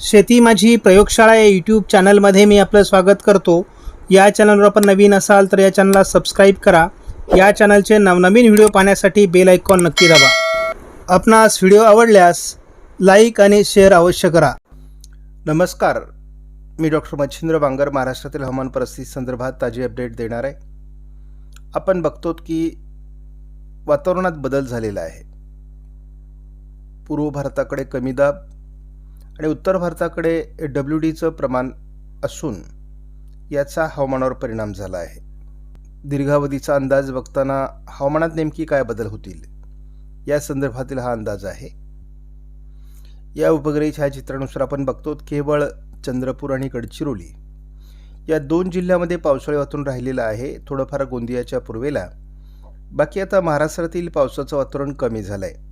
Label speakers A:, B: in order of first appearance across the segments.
A: शेती माझी प्रयोगशाळा या यूट्यूब चॅनलमध्ये मी आपलं स्वागत करतो. या चॅनलवर आपण नवीन असाल तर या चॅनलला सबस्क्राईब करा. या चॅनलचे नवनवीन व्हिडिओ पाहण्यासाठी बेल आयकॉन नक्की दाबा. आपणास व्हिडिओ आवडल्यास लाईक आणि शेअर अवश्य करा. नमस्कार. मी डॉक्टर मच्छिंद्र बांगर महाराष्ट्रातील हवामान परिस्थिती संदर्भात ताजी अपडेट देणार आहे. आपण बघतो की वातावरणात बदल झालेला आहे. पूर्व भारताकडे कमी दाब आणि उत्तर भारताकडे डब्ल्यू डीचं प्रमाण असून याचा हवामानावर परिणाम झाला आहे. दीर्घावधीचा अंदाज बघताना हवामानात नेमकी काय बदल होतील या संदर्भातील हा अंदाज आहे. या उपग्रही छायाचित्रानुसार आपण बघतो केवळ चंद्रपूर आणि गडचिरोली या दोन जिल्ह्यामध्ये पावसाळी वातावरण राहिलेलं आहे. थोडंफार गोंदियाच्या पूर्वेला. बाकी आता महाराष्ट्रातील पावसाचं वातावरण कमी झालं आहे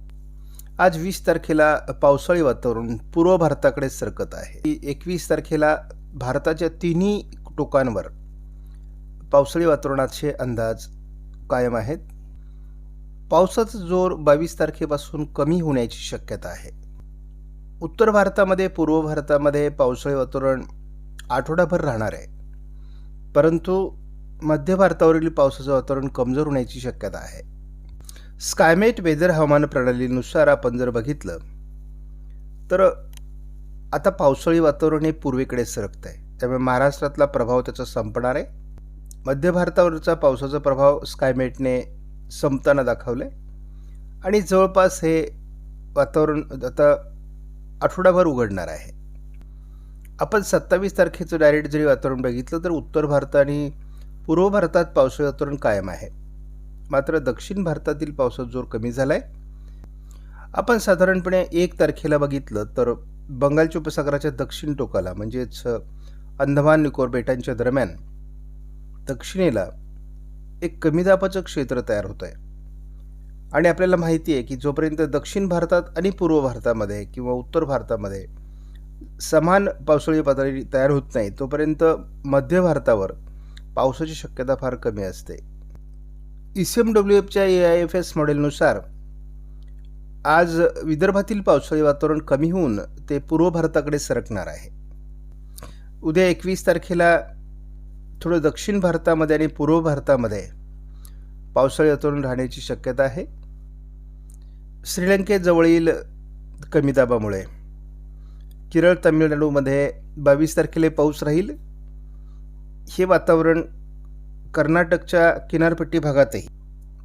A: आज वीस तारखेला पावसाळी वातावरण पूर्व भारताकडे सरकत आहे. एकवीस तारखेला भारताच्या तिन्ही टोकांवर पावसाळी वातावरणाचे अंदाज कायम आहेत. पावसाचा जोर बावीस तारखेपासून कमी होण्याची शक्यता आहे. उत्तर भारतामध्ये पूर्व भारतामध्ये पावसाळी वातावरण आठवडाभर राहणार आहे. परंतु मध्य भारतावरील पावसाचं वातावरण कमजोर होण्याची शक्यता आहे. स्कायमेट वेदर हवामान प्रणालीनुसार आपण जर बघितलं तर आता पावसाळी वातावरण हे पूर्वेकडे सरकत आहे. त्यामुळे महाराष्ट्रातला प्रभाव त्याचा संपणार आहे. मध्य भारतावरचा पावसाचा प्रभाव स्कायमेटने संपताना दाखवलं आहे आणि जवळपास हे वातावरण आता आठवडाभर उघडणार आहे. आपण सत्तावीस तारखेचं डायरेक्ट जरी वातावरण बघितलं तर उत्तर भारत आणि पूर्व भारतात पावसाळी वातावरण कायम आहे. मात्र दक्षिण भारतातील पावसाचा जोर कमी झाला आहे आपण साधारणपणे एक तारखेला बघितलं तर बंगालच्या उपसागराच्या दक्षिण टोकाला म्हणजेच अंदमान निकोर बेटांच्या दरम्यान दक्षिणेला एक कमी दाबाचं क्षेत्र तयार होत आहे आणि आपल्याला माहिती आहे की जोपर्यंत दक्षिण भारतात आणि पूर्व भारतामध्ये किंवा उत्तर भारतामध्ये समान पावसाळी पातळी तयार होत नाही तोपर्यंत मध्य भारतावर पावसाची शक्यता फार कमी असते. ई सी एम डब्ल्यू एफच्या ए आय एफ एस मॉडेलनुसार आज विदर्भातील पावसाळी वातावरण कमी होऊन ते पूर्व भारताकडे सरकणार आहे. उद्या एकवीस तारखेला थोडं दक्षिण भारतामध्ये आणि पूर्व भारतामध्ये पावसाळी वातावरण राहण्याची शक्यता आहे. श्रीलंकेजवळील कमी दाबामुळे केरळ तामिळनाडूमध्ये बावीस तारखेला पाऊस राहील. हे वातावरण कर्नाटकच्या किनारपट्टी भागातही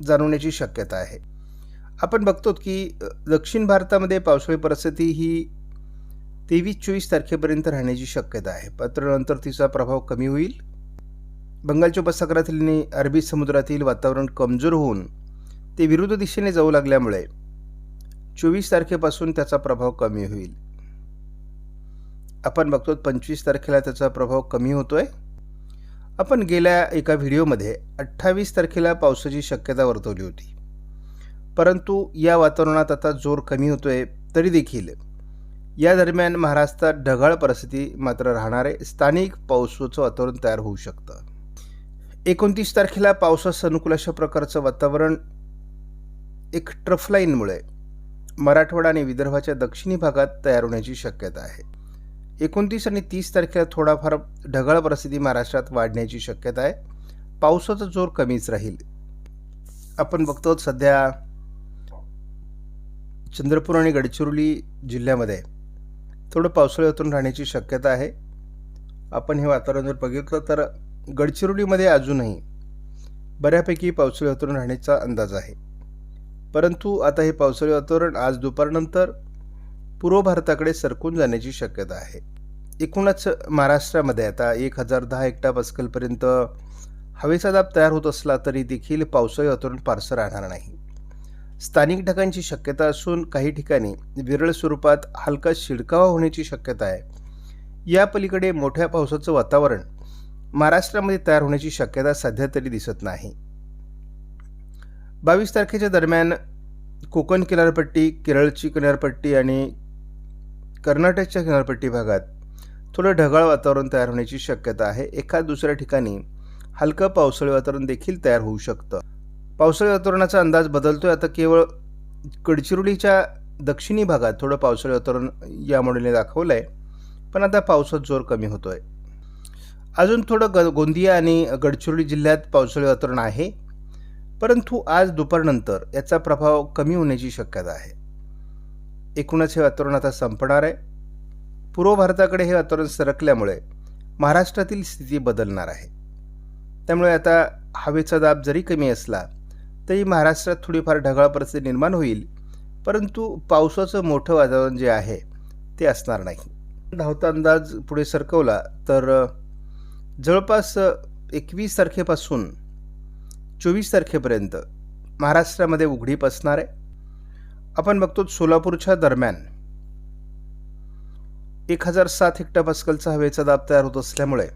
A: जाणवण्याची शक्यता आहे. आपण बघतो की दक्षिण भारतामध्ये पावसाळी परिस्थिती ही तेवीस चोवीस तारखेपर्यंत राहण्याची शक्यता आहे. मात्र नंतर तिचा प्रभाव कमी होईल. बंगालच्या उपसागरातील आणि अरबी समुद्रातील वातावरण कमजोर होऊन ते विरुद्ध दिशेने जाऊ लागल्यामुळे चोवीस तारखेपासून त्याचा प्रभाव कमी होईल. आपण बघतो पंचवीस तारखेला त्याचा प्रभाव कमी होतो आहे आपण गेल्या एका व्हिडिओमध्ये अठ्ठावीस तारखेला पावसाची शक्यता वर्तवली होती. परंतु या वातावरणात आता जोर कमी होतोय तरी देखील. या दरम्यान महाराष्ट्रात ढगाळ परिस्थिती मात्र राहणारे स्थानिक पावसाचं वातावरण तयार होऊ शकतं. एकोणतीस तारखेला पावसास अनुकूल अशा प्रकारचं वातावरण एक ट्रफलाईनमुळे मराठवाडा आणि विदर्भाच्या दक्षिणी भागात तयार होण्याची शक्यता आहे. एकोणतीस आणि तीस तारखेला थोडाफार ढगाळ परिस्थिती महाराष्ट्रात वाढण्याची शक्यता आहे. पावसाचा जोर कमीच राहील. आपण बघतो सध्या चंद्रपूर आणि गडचिरोली जिल्ह्यामध्ये थोडं पावसाळी वातावरण राहण्याची शक्यता आहे. आपण हे वातावरण जर बघितलं तर गडचिरोलीमध्ये अजूनही बऱ्यापैकी पावसाळी वातावरण राहण्याचा अंदाज आहे. परंतु आता हे पावसाळी वातावरण आज दुपारनंतर पूर्व भारताकडे सरकून जाण्याची शक्यता आहे. एकूणच महाराष्ट्रामध्ये आता एक हजार दहा हेक्टा पास्कलपर्यंत हवेचा दाब तयार होत असला तरी देखील पावसाळी वातावरण फारसं राहणार नाही. स्थानिक ढगांची शक्यता असून काही ठिकाणी विरळ स्वरूपात हलका शिडकावा होण्याची शक्यता आहे. या पलीकडे मोठ्या पावसाचं वातावरण महाराष्ट्रामध्ये तयार होण्याची शक्यता सध्या तरी दिसत नाही. बावीस तारखेच्या दरम्यान कोकण किनारपट्टी केरळची किनारपट्टी आणि कर्नाटकच्या किनारपट्टी भागात थोडं ढगाळ वातावरण तयार होण्याची शक्यता आहे. एखाद दुसऱ्या ठिकाणी हलकं पावसाळी वातावरण देखील तयार होऊ शकतं. पावसाळी वातावरणाचा अंदाज बदलतोय. आता केवळ गडचिरोलीच्या दक्षिणी भागात थोडं पावसाळी वातावरण या मॉडेलने दाखवलं आहे पण आता पावसात जोर कमी होतोय. अजून थोडं ग गोंदिया आणि गडचिरोली जिल्ह्यात पावसाळी वातावरण आहे. परंतु आज दुपारनंतर याचा प्रभाव कमी होण्याची शक्यता आहे. एकूणच हे वातावरण आता संपणार आहे. पूर्व भारताकडे हे वातावरण सरकल्यामुळे महाराष्ट्रातील स्थिती बदलणार आहे. त्यामुळे आता हवेचा दाब जरी कमी असला तरी महाराष्ट्रात थोडीफार ढगाळ परिस्थिती निर्माण होईल परंतु पावसाचं मोठं वातावरण जे आहे ते असणार नाही. धावता अंदाज पुढे सरकवला तर जवळपास एकवीस तारखेपासून चोवीस तारखेपर्यंत महाराष्ट्रामध्ये उघडीप असणार आहे. आपण बघतो सोलापूरच्या दरम्यान एक हजार सात हेक्टरपास्कलचा हवेचा दाब तयार होत असल्यामुळे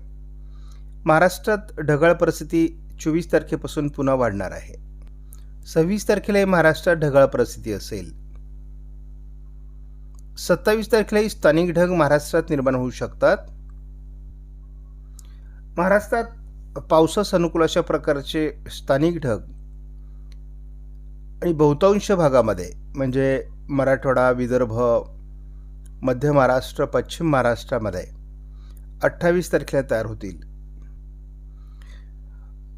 A: महाराष्ट्रात ढगाळ परिस्थिती चोवीस तारखेपासून पुन्हा वाढणार आहे. सव्वीस तारखेलाही महाराष्ट्रात ढगाळ परिस्थिती असेल. सत्तावीस तारखेलाही स्थानिक ढग महाराष्ट्रात निर्माण होऊ शकतात. महाराष्ट्रात पावसास अनुकूल अशा प्रकारचे स्थानिक ढग आणि बहुतांश भागामध्ये म्हणजे मराठवाडा विदर्भ मध्य महाराष्ट्र पश्चिम महाराष्ट्रामध्ये अठ्ठावीस तारखेला तयार होतील.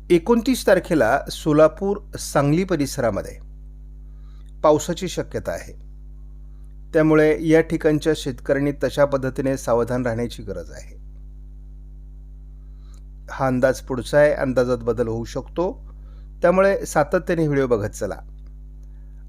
A: एकोणतीस तारखेला सोलापूर सांगली परिसरामध्ये पावसाची शक्यता आहे. त्यामुळे या ठिकाणच्या शेतकऱ्यांनी तशा पद्धतीने सावधान राहण्याची गरज आहे. हा अंदाज पुढचा आहे अंदाजात बदल होऊ शकतो. त्यामुळे सातत्याने व्हिडिओ बघत चला.